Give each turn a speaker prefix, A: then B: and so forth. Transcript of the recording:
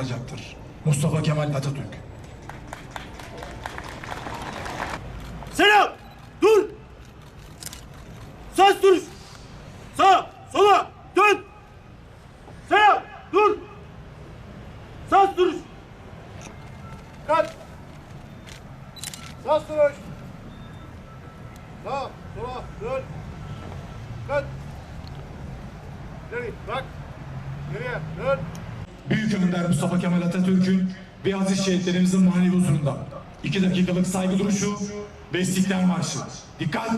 A: yapılacaktır. Mustafa Kemal Atatürk.
B: Selam! Dur! Sağ duruş! Sağ! Sola! Dön! Selam! Dur! Sağ duruş!
C: Dikkat! Sağ duruş. Sağ, sola, dön. Dikkat. İleri, bak. Geriye, dön.
A: Büyük Önder Mustafa Kemal Atatürk'ün ve aziz şehitlerimizin manevi huzurunda. İki dakikalık saygı duruşu ve İstiklal Marşı. Dikkat!